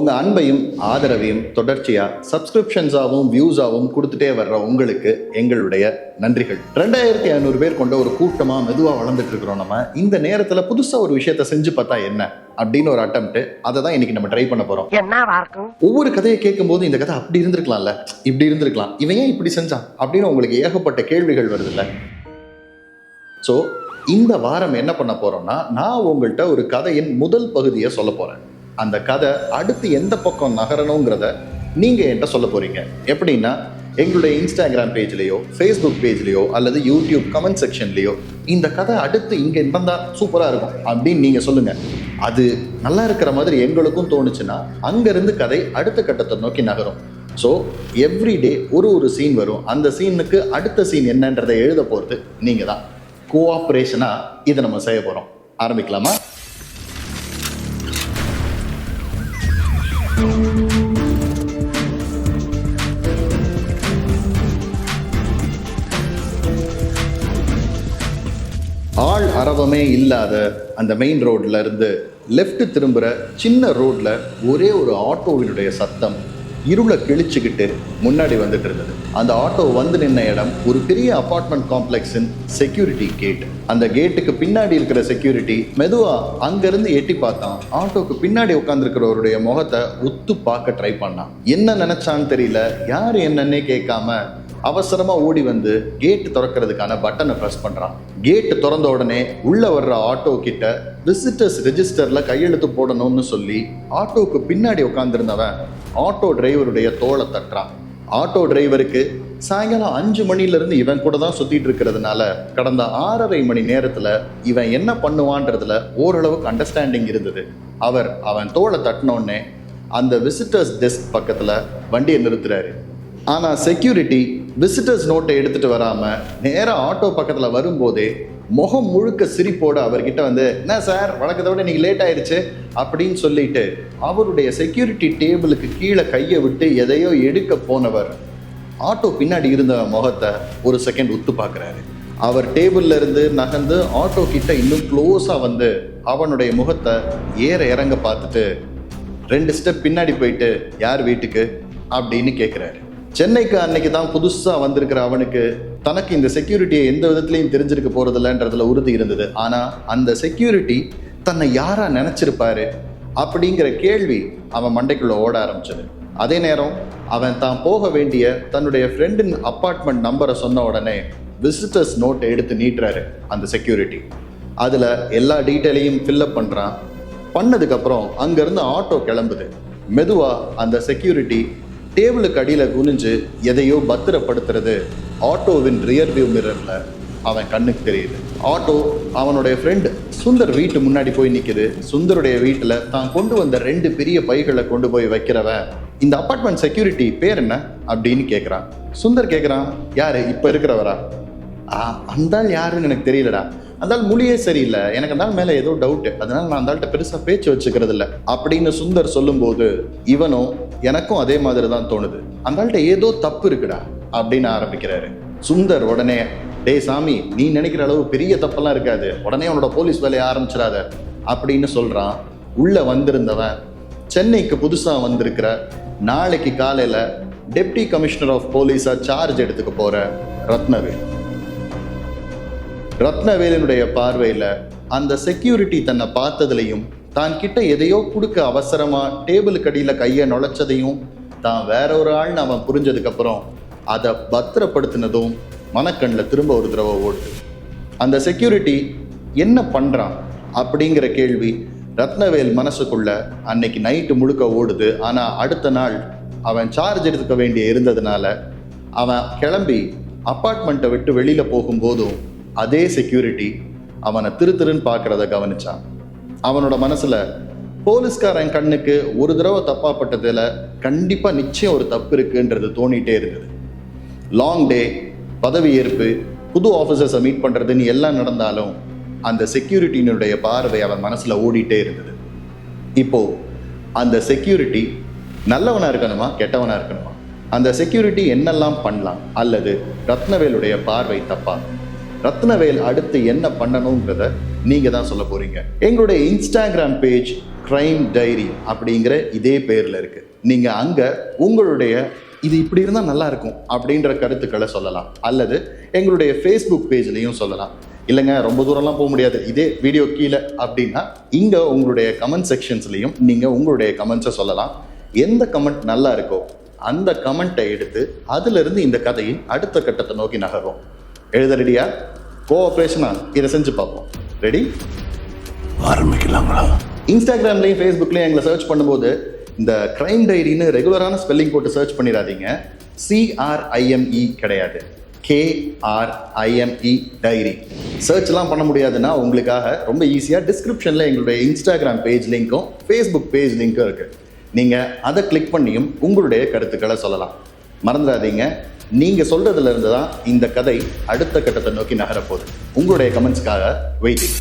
உங்க அன்பையும் ஆதரவையும் தொடர்ச்சியா சப்ஸ்கிரிப்ஷன்ஸாகவும் வியூஸாகவும் கொடுத்துட்டே வர்ற உங்களுக்கு எங்களுடைய நன்றிகள். ரெண்டாயிரத்தி ஐநூறு பேர் கொண்ட ஒரு கூட்டமா மெதுவா வளர்ந்துட்டு இருக்கிறோம் நம்ம. இந்த நேரத்துல புதுசா ஒரு விஷயத்த செஞ்சு பார்த்தா என்ன? அப்படின்னு ஒரு அட்டம்ப்ட் அதை தான் இன்னைக்கு நம்ம ட்ரை பண்ண போறோம். ஒவ்வொரு கதையை கேட்கும்போது இந்த கதை அப்படி இருந்திருக்கலாம்ல? இப்படி இருந்திருக்கலாம். இவன் ஏன் இப்படி செஞ்சான்? அப்படின்னு உங்களுக்கு ஏகப்பட்ட கேள்விகள் வருதுல்ல? ஸோ இந்த வாரம் என்ன பண்ண போறோம்னா நான் உங்கள்கிட்ட ஒரு கதையின் முதல் பகுதியை சொல்ல போறேன். அந்த கதை அடுத்து எந்த பக்கம் நகரணுங்கிறத நீங்கள் என்கிட்ட சொல்ல போகிறீங்க எப்படின்னா எங்களுடைய இன்ஸ்டாகிராம் பேஜ்லேயோ ஃபேஸ்புக் பேஜ்லேயோ அல்லது யூடியூப் கமெண்ட் செக்ஷன்லேயோ இந்த கதை அடுத்து இங்கே இருந்தால் சூப்பராக இருக்கும் அப்படின்னு நீங்கள் சொல்லுங்கள் அது நல்லா இருக்கிற மாதிரி எங்களுக்கும் தோணுச்சுன்னா அங்கேருந்து கதை அடுத்த கட்டத்தை நோக்கி நகரும். ஸோ எவ்ரிடே ஒரு ஒரு சீன் வரும். அந்த சீனுக்கு அடுத்த சீன் என்னன்றதை எழுத போகிறது நீங்கள் தான் கோஆப்ரேஷனாக இதை நம்ம செய்ய போகிறோம் ஆரம்பிக்கலாமா? ஆள் அரவமே இல்லாத அந்த மெயின் ரோட்ல இருந்து லெஃப்ட் திரும்புகிற சின்ன ரோட்ல ஒரே ஒரு ஆட்டோவினுடைய சத்தம் இருளை கிழிச்சுக்கிட்டு முன்னாடி வந்துட்டு இருந்தது. அந்த ஆட்டோ வந்து நின்ன இடம் ஒரு பெரிய அபார்ட்மெண்ட் காம்ப்ளெக்ஸின் செக்யூரிட்டி கேட் அந்த கேட்டுக்கு பின்னாடி இருக்கிற செக்யூரிட்டி மெதுவா அங்கிருந்து எட்டி பார்த்தான். ஆட்டோக்கு பின்னாடி உட்காந்துருக்கிறவருடைய முகத்தை ஒத்து பார்க்க ட்ரை பண்ணான். என்ன நினைச்சான்னு தெரியல. யார் என்னன்னே கேட்காம அவசரமாக ஓடி வந்து கேட்டு திறக்கிறதுக்கான பட்டனை ப்ரெஸ் பண்ணுறான் கேட்டு திறந்த உடனே உள்ளே வர்ற ஆட்டோ கிட்ட விசிட்டர்ஸ் ரெஜிஸ்டரில் கையெழுத்து போடணும்னு சொல்லி ஆட்டோவுக்கு பின்னாடி உட்காந்துருந்தவன் ஆட்டோ டிரைவருடைய தோலை தட்டுறான். ஆட்டோ டிரைவருக்கு சாயங்காலம் அஞ்சு மணிலேருந்து இவன் கூட தான் சுற்றிட்டு இருக்கிறதுனால கடந்த ஆறரை மணி நேரத்தில் இவன் என்ன பண்ணுவான்றதுல ஓரளவுக்கு அண்டர்ஸ்டாண்டிங் இருந்தது. அவர் அவன் தோலை தட்டினோடனே அந்த விசிட்டர்ஸ் டெஸ்க் பக்கத்தில் வண்டியை நிறுத்துறாரு. ஆனால் செக்யூரிட்டி விசிட்டர்ஸ் நோட்டை எடுத்துட்டு வராம நேராக ஆட்டோ பக்கத்தில் வரும்போதே முகம் முழுக்க சிரிப்போட அவர்கிட்ட வந்து என்ன சார் வழக்கத்தை விட நீங்கள் லேட் ஆயிடுச்சு. அப்படின்னு சொல்லிட்டு அவருடைய செக்யூரிட்டி டேபிளுக்கு கீழே கையை விட்டு எதையோ எடுக்க போனவர் ஆட்டோ பின்னாடி இருந்த முகத்தை ஒரு செகண்ட் உத்து பார்க்குறாரு. அவர் டேபிள்ல இருந்து நகர்ந்து ஆட்டோ கிட்ட இன்னும் க்ளோஸா வந்து அவனுடைய முகத்தை ஏற இறங்க பார்த்துட்டு ரெண்டு ஸ்டெப் பின்னாடி போயிட்டு யார் வீட்டுக்கு? அப்படின்னு கேட்குறாரு சென்னைக்கு அன்னைக்கு தான் புதுசாக வந்திருக்கிற அவனுக்கு தனக்கு இந்த செக்யூரிட்டியை எந்த விதத்துலையும் தெரிஞ்சிருக்க போறதில்லன்றதுல உறுதி இருந்தது. ஆனால் அந்த செக்யூரிட்டி தன்னை யாரா நினைச்சிருப்பாரு அப்படிங்கிற கேள்வி அவன் மண்டைக்குள்ள ஓட ஆரம்பிச்சது. அதே நேரம் அவன் தான் போக வேண்டிய தன்னுடைய ஃப்ரெண்டின் அப்பார்ட்மெண்ட் நம்பரை சொன்ன உடனே விசிட்டர்ஸ் நோட்டை எடுத்து நீட்டுறாரு அந்த செக்யூரிட்டி அதில் எல்லா டீட்டெயிலையும் ஃபில்லப் பண்ணுறான் பண்ணதுக்கப்புறம் அங்கேருந்து ஆட்டோ கிளம்புது. மெதுவாக அந்த செக்யூரிட்டி டேபிளுக்கு அடியில் குனிஞ்சு எதையோ பத்திரப்படுத்துறது ஆட்டோவின் ரியர் வியூ மிரரில் அவன் கண்ணுக்கு தெரியுது. ஆட்டோ அவனுடைய ஃப்ரெண்டு சுந்தர் வீட்டு முன்னாடி போய் நிற்குது சுந்தருடைய வீட்டில் தான் கொண்டு வந்த ரெண்டு பெரிய பைகளை கொண்டு போய் வைக்கிறவன். இந்த அப்பார்ட்மெண்ட் செக்யூரிட்டி பேர் என்ன அப்படின்னு கேட்குறான் சுந்தர் கேட்குறான் யார்? இப்போ இருக்கிறவரா? ஆ அந்த யாருன்னு எனக்கு தெரியலடா. அந்த முழியே மொழியே சரியில்லை. எனக்கு அந்த மேலே ஏதோ டவுட்டு அதனால் நான் அந்தாள்கிட்ட பெருசாக பேச்சு வச்சுக்கிறது இல்லை அப்படின்னு சுந்தர் சொல்லும்போது இவனும் எனக்கும் அதே மாதிரி தான் தோணுது. அந்த ஆள்கிட்ட ஏதோ தப்பு இருக்குடா அப்படின்னு ஆரம்பிக்கிறாரு. சுந்தர் உடனே டேய் சாமி நீ நினைக்கிற அளவு பெரிய தப்பெல்லாம் இருக்காது. உடனே உன்னோட போலீஸ் வேலையை ஆரம்பிச்சிடாத அப்படின்னு சொல்கிறான் உள்ளே வந்திருந்தவன் சென்னைக்கு புதுசா வந்திருக்கிற நாளைக்கு காலையில் டெப்டி கமிஷனர் ஆஃப் போலீஸா சார்ஜ் எடுத்துக்க போகிற ரத்னவேல். ரத்னவேலனுடைய பார்வையில் அந்த செக்யூரிட்டி தன்னை பார்த்ததுலையும் தான் கிட்ட எதையோ கொடுக்க அவசரமா டேபிளுக்கு அடியில் கையை நுழைச்சதையும் தான் வேற ஒரு ஆள்னு அவன் புரிஞ்சதுக்கு அப்புறம் அதை பத்திரப்படுத்தினதும் மனக்கண்ணில் திரும்ப ஒரு தடவை ஓடுது. அந்த செக்யூரிட்டி என்ன பண்றான் அப்படிங்கிற கேள்வி ரத்னவேல் மனசுக்குள்ள அன்னைக்கு நைட்டு முழுக்க ஓடுது. ஆனா அடுத்த நாள் அவன் சார்ஜ் எடுத்துக்க வேண்டிய இருந்ததுனால அவன் கிளம்பி அப்பார்ட்மெண்ட்டை விட்டு வெளியில போகும்போதும் அதே செக்யூரிட்டி அவனை திரு திருன்னு பார்க்கறத கவனிச்சான். அவனோட மனசுல போலீஸ்காரன் கண்ணுக்கு ஒரு தடவை தப்பாப்பட்டதுல கண்டிப்பாக நிச்சயம் ஒரு தப்பு இருக்குன்றது தோணிட்டே இருந்தது லாங் டே பதவியேற்பு புது ஆஃபீஸர்ஸை மீட் பண்ணுறதுன்னு எல்லாம் நடந்தாலும் அந்த செக்யூரிட்டியினுடைய பார்வை அவன் மனசில் ஓடிட்டே இருந்தது. இப்போ அந்த செக்யூரிட்டி நல்லவனாக இருக்கணுமா கெட்டவனாக இருக்கணுமா? அந்த செக்யூரிட்டி என்னெல்லாம் பண்ணலாம்? அல்லது ரத்னவேலுடைய பார்வை தப்பா? ரத்னவேல் அடுத்து என்ன பண்ணணுங்கிறத நீங்க தான் சொல்ல போறீங்க. எங்களுடைய இன்ஸ்டாகிராம் பேஜ் கிரைம் டைரி அப்படிங்கிற இதே பேர்ல இருக்கு. நீங்க அங்க உங்களுடைய இது இப்படி இருந்தால் நல்லா இருக்கும் அப்படின்ற கருத்துக்களை சொல்லலாம். அல்லது எங்களுடைய ஃபேஸ்புக் பேஜ்லையும் சொல்லலாம். இல்லைங்க ரொம்ப தூரம்லாம் போக முடியாது. இதே வீடியோ கீழே அப்படின்னா இங்கே உங்களுடைய கமெண்ட் செக்ஷன்ஸ்லையும் நீங்கள் உங்களுடைய கமெண்ட்ஸை சொல்லலாம். எந்த கமெண்ட் நல்லா இருக்கோ அந்த கமெண்ட்டை எடுத்து அதிலிருந்து இந்த கதையின் அடுத்த கட்டத்தை நோக்கி நகர்வோம் எழுத ரெடியா கோஆப்ரேஷனா இதை செஞ்சு பார்ப்போம். ரெடி ஆரம்பிக்கலாங்களா? இன்ஸ்டாகிராம்லையும் ஃபேஸ்புக்லையும் எங்களை சர்ச் பண்ணும்போது இந்த கிரைம் டைரின்னு ரெகுலரான ஸ்பெல்லிங் போட்டு சர்ச் பண்ணிடாதீங்க. C R I M E கிடையாது. கேஆர்ஐஎம்இ டைரி சர்ச்லாம் பண்ண முடியாதுன்னா உங்களுக்காக ரொம்ப ஈஸியாக டிஸ்கிரிப்ஷனில் எங்களுடைய இன்ஸ்டாகிராம் பேஜ் லிங்க்கும் ஃபேஸ்புக் பேஜ் லிங்க்கும் இருக்குது நீங்கள் அதை கிளிக் பண்ணியும் உங்களுடைய கருத்துக்களை சொல்லலாம். மறந்துடாதீங்க. நீங்கள் சொல்கிறதுல இருந்து தான் இந்த கதை அடுத்த கட்டத்தை நோக்கி நகரப்போகுது. உங்களுடைய கமெண்ட்ஸ்க்காக வெயிட்டிங்.